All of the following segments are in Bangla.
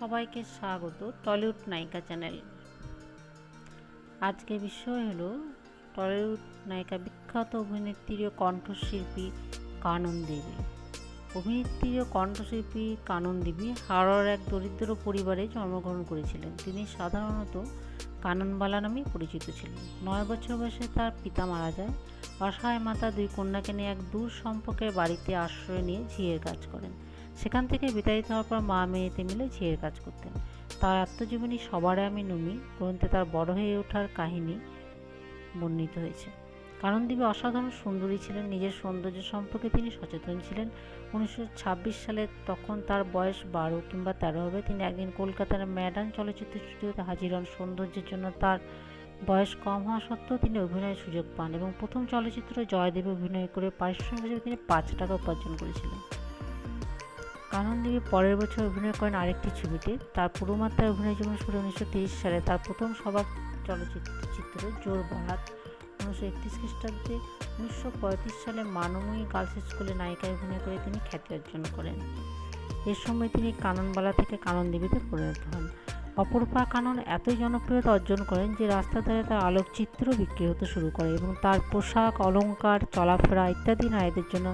সবাইকে স্বাগত টলিউড নায়িকা চ্যানেল। আজকে বিষয় হলো টলিউড নায়িকা বিখ্যাত অভিনেত্রী ও কণ্ঠশিল্পী কানন দেবী। অভিনেত্রী ও কণ্ঠশিল্পী কানন দেবী হাওড়ার এক দরিদ্র পরিবারে জন্মগ্রহণ করেছিলেন। তিনি সাধারণত কাননবালা নামেই পরিচিত ছিলেন। নয় বছর বয়সে তার পিতা মারা যায়। অসহায় মাতা দুই কন্যাকে নিয়ে এক দূর সম্পর্কের বাড়িতে আশ্রয় নিয়ে ঝিয়ের কাজ করেন। সেখান থেকে বিতাড়িত হওয়ার পর মা মেয়েতে মিলে ঝিয়ের কাজ করতেন। তার আত্মজীবনী সবারে আমি নুমি, গ্রন্থে তার বড় হয়ে ওঠার কাহিনী বর্ণিত হয়েছে। কারণ দেবী অসাধারণ সুন্দরী ছিলেন, নিজের সৌন্দর্য সম্পর্কে তিনি সচেতন ছিলেন। উনিশশো ছাব্বিশ সালে তখন তার বয়স বারো কিংবা তেরো হবে। তিনি একদিন কলকাতার ম্যাডান চলচ্চিত্র স্টুডিওতে হাজির হন। সৌন্দর্যের জন্য তার বয়স কম হওয়া সত্ত্বেও তিনি অভিনয়ের সুযোগ পান এবং প্রথম চলচ্চিত্র জয়দেবে অভিনয় করে পারিশ্রমিক হিসেবে তিনি পাঁচ টাকা উপার্জন করেছিলেন। কানন দেবী পরের বছর অভিনয় করেন আরেকটি ছবিতে। তার পুরোমাত্রায় অভিনয় জীবন শুরু উনিশশো সালে। তার প্রথম সবার চলচ্চিত্র চিত্র জোর বারাত উনিশশো একত্রিশ খ্রিস্টাব্দে উনিশশো পঁয়ত্রিশ সালে মানময়ী গার্লস স্কুলে নায়িকায় অভিনয় করে তিনি খ্যাতি অর্জন করেন। এর সময় তিনি কাননবালা থেকে কানন দেবীতে পরিণত হন। অপরূপা কানন এতই জনপ্রিয়তা অর্জন করেন যে রাস্তা ধারে তার আলোকচিত্র বিক্রি হতে শুরু করে এবং তার পোশাক, অলংকার, চলাফেরা ইত্যাদি নারীদের জন্য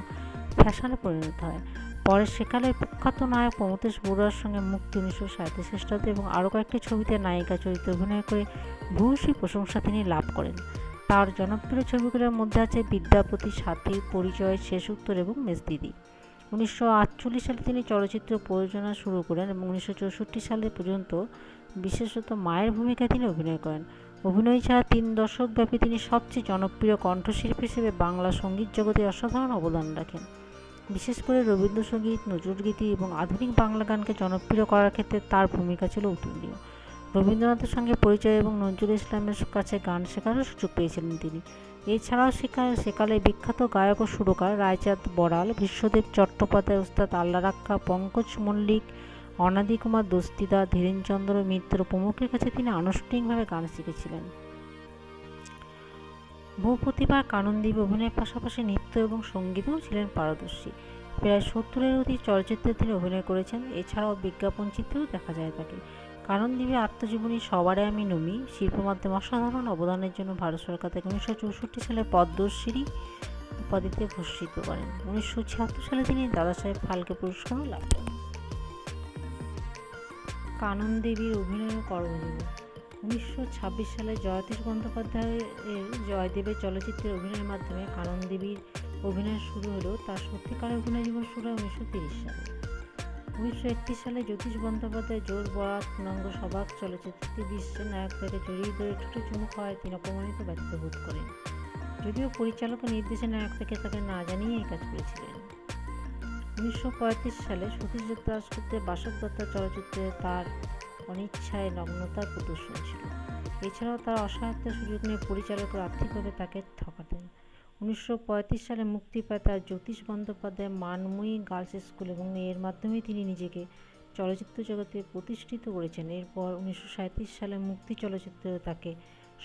ফ্যাশনে পরিণত হয়। পরে সেকালের প্রখ্যাত নায়ক প্রমথেশ বড়ুয়ার সঙ্গে মুক্তি উনিশশো সাঁত্রিশ খ্রিস্টাব্দে এবং আরও কয়েকটি ছবিতে নায়িকা চরিত্রে অভিনয় করে ভূয়সী প্রশংসা তিনি লাভ করেন। তার জনপ্রিয় ছবিগুলোর মধ্যে আছে বিদ্যাপতি সাথী, পরিচয়, শেষ উত্তর এবং মেজদিদি উনিশশো আটচল্লিশ সালে তিনি চলচ্চিত্র প্রযোজনা শুরু করেন এবং উনিশশো চৌষট্টি সালে পর্যন্ত বিশেষত মায়ের ভূমিকায় তিনি অভিনয় করেন। অভিনয় ছাড়া তিন দশকব্যাপী তিনি সবচেয়ে জনপ্রিয় কণ্ঠশিল্পী হিসেবে বাংলা সংগীত জগতে অসাধারণ অবদান রাখেন। বিশেষ করে রবীন্দ্রসঙ্গীত, নজরুলগীতি এবং আধুনিক বাংলা গানকে জনপ্রিয় করার ক্ষেত্রে তার ভূমিকা ছিল অতুলনীয়। রবীন্দ্রনাথের সঙ্গে পরিচয় এবং নজরুল ইসলামের কাছে গান শেখারও সুযোগ পেয়েছিলেন তিনি। এছাড়াও সেকালে সেকালে বিখ্যাত গায়ক ও সুরকার রায়চাঁদ বড়াল, বিশ্বদেব চট্টোপাধ্যায় উস্তাদ আল্লা রাক্কা পঙ্কজ মল্লিক অনাদি কুমার দস্তিদা ধীরেনচন্দ্র মিত্র প্রমুখের কাছে তিনি আনুষ্ঠানিকভাবে গান শিখেছিলেন। বহু প্রতিভার কাননদ্বীপ অভিনয়ের পাশাপাশি নৃত্য এবং সঙ্গীতেও ছিলেন পারদর্শী। প্রায় সত্তরের অধিক চলচ্চিত্রে তিনি অভিনয় করেছেন, এছাড়াও বিজ্ঞাপন চিত্রেও দেখা যায় তাকে। কারণদ্বীপের আত্মজীবনী সবারে আমি নমি, শিল্প মাধ্যমে অসাধারণ অবদানের জন্য ভারত সরকার থেকে উনিশশো চৌষট্টি সালে পদ্মশ্রী উপাধিতে ভূষিত করেন। উনিশশো ছিয়াত্তর সালে তিনি দাদাসাহেব ফালকে পুরস্কারও লাভ করেন। কানন দেবীর অভিনয় কর্মজীবন। উনিশশো ছাব্বিশ সালে জয়তীশ বন্দ্যোপাধ্যায়ের জয়দেবের চলচ্চিত্রের অভিনয়ের মাধ্যমে কানন দেবীর অভিনয় শুরু হলেও তার সত্যিকারের অভিনয় জীবন শুরু হয় উনিশশো তিরিশ সালে। উনিশশো একত্রিশ সালে জ্যোতিষ বন্দ্যোপাধ্যায় জোর বরাত পূর্ণাঙ্গ সবাক চলচ্চিত্রটি বিশ্বের নায়ক তাকে জড়িয়ে ধরে ঠুটে চুমুক হয় তিনি অপমানিত ব্যর্থ বোধ করেন। যদিও পরিচালকের নির্দেশে নায়ক থেকে তাকে না জানিয়ে এই কাজ করেছিলেন। উনিশশো পঁয়ত্রিশ সালে সতীশ দাসগুপ্তের বাসক দত্তা চলচ্চিত্রে তার অনিচ্ছায় নগ্নতার প্রদর্শন ছিল এছাড়াও তার অসহায়তার সুযোগ নিয়ে পরিচালকরা আর্থিকভাবে তাকে ঠকাতেন। উনিশশো পঁয়ত্রিশ সালে মুক্তি পায় তার জ্যোতিষ বন্দ্যোপাধ্যায় মানময়ী গার্লস স্কুল এবং এর মাধ্যমে তিনি নিজেকে চলচ্চিত্র জগতে প্রতিষ্ঠিত করেছেন। এরপর উনিশশো সাঁইত্রিশ সালে মুক্তি চলচ্চিত্র তাকে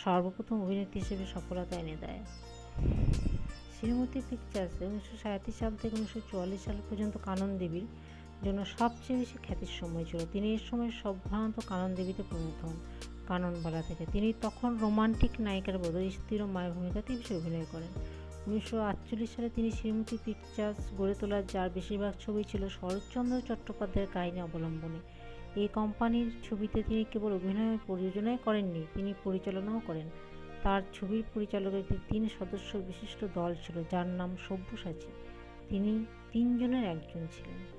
সর্বপ্রথম অভিনেত্রী হিসেবে সফলতা এনে দেয়। শ্রীমতী পিকচার্স উনিশশো সাল থেকে উনিশশো চুয়াল্লিশ সাল পর্যন্ত কানন দেবীর জন্য সবচেয়ে বেশি খ্যাতির সময় ছিল। তিনি এর সময় সাধারণত কানন দেবীতে পরিণত হন। কাননবালা থেকে তিনি তখন রোমান্টিক নায়িকার বদলে স্ত্রীর ও মায়ের ভূমিকাতে বেশি অভিনয় করেন। উনিশশো আটচল্লিশ সালে তিনি শ্রীমতী পিকচার্স গড়ে তোলার যার বেশিরভাগ ছবি ছিল শরৎচন্দ্র চট্টোপাধ্যায়ের কাহিনী অবলম্বনে। এই কোম্পানির ছবিতে তিনি কেবল অভিনয় প্রযোজনাই করেননি, তিনি পরিচালনাও করেন। তার ছবির পরিচালকের একটি তিন সদস্য বিশিষ্ট দল ছিল, যার নাম সব্যসাচী। তিনি তিনজনের একজন ছিলেন।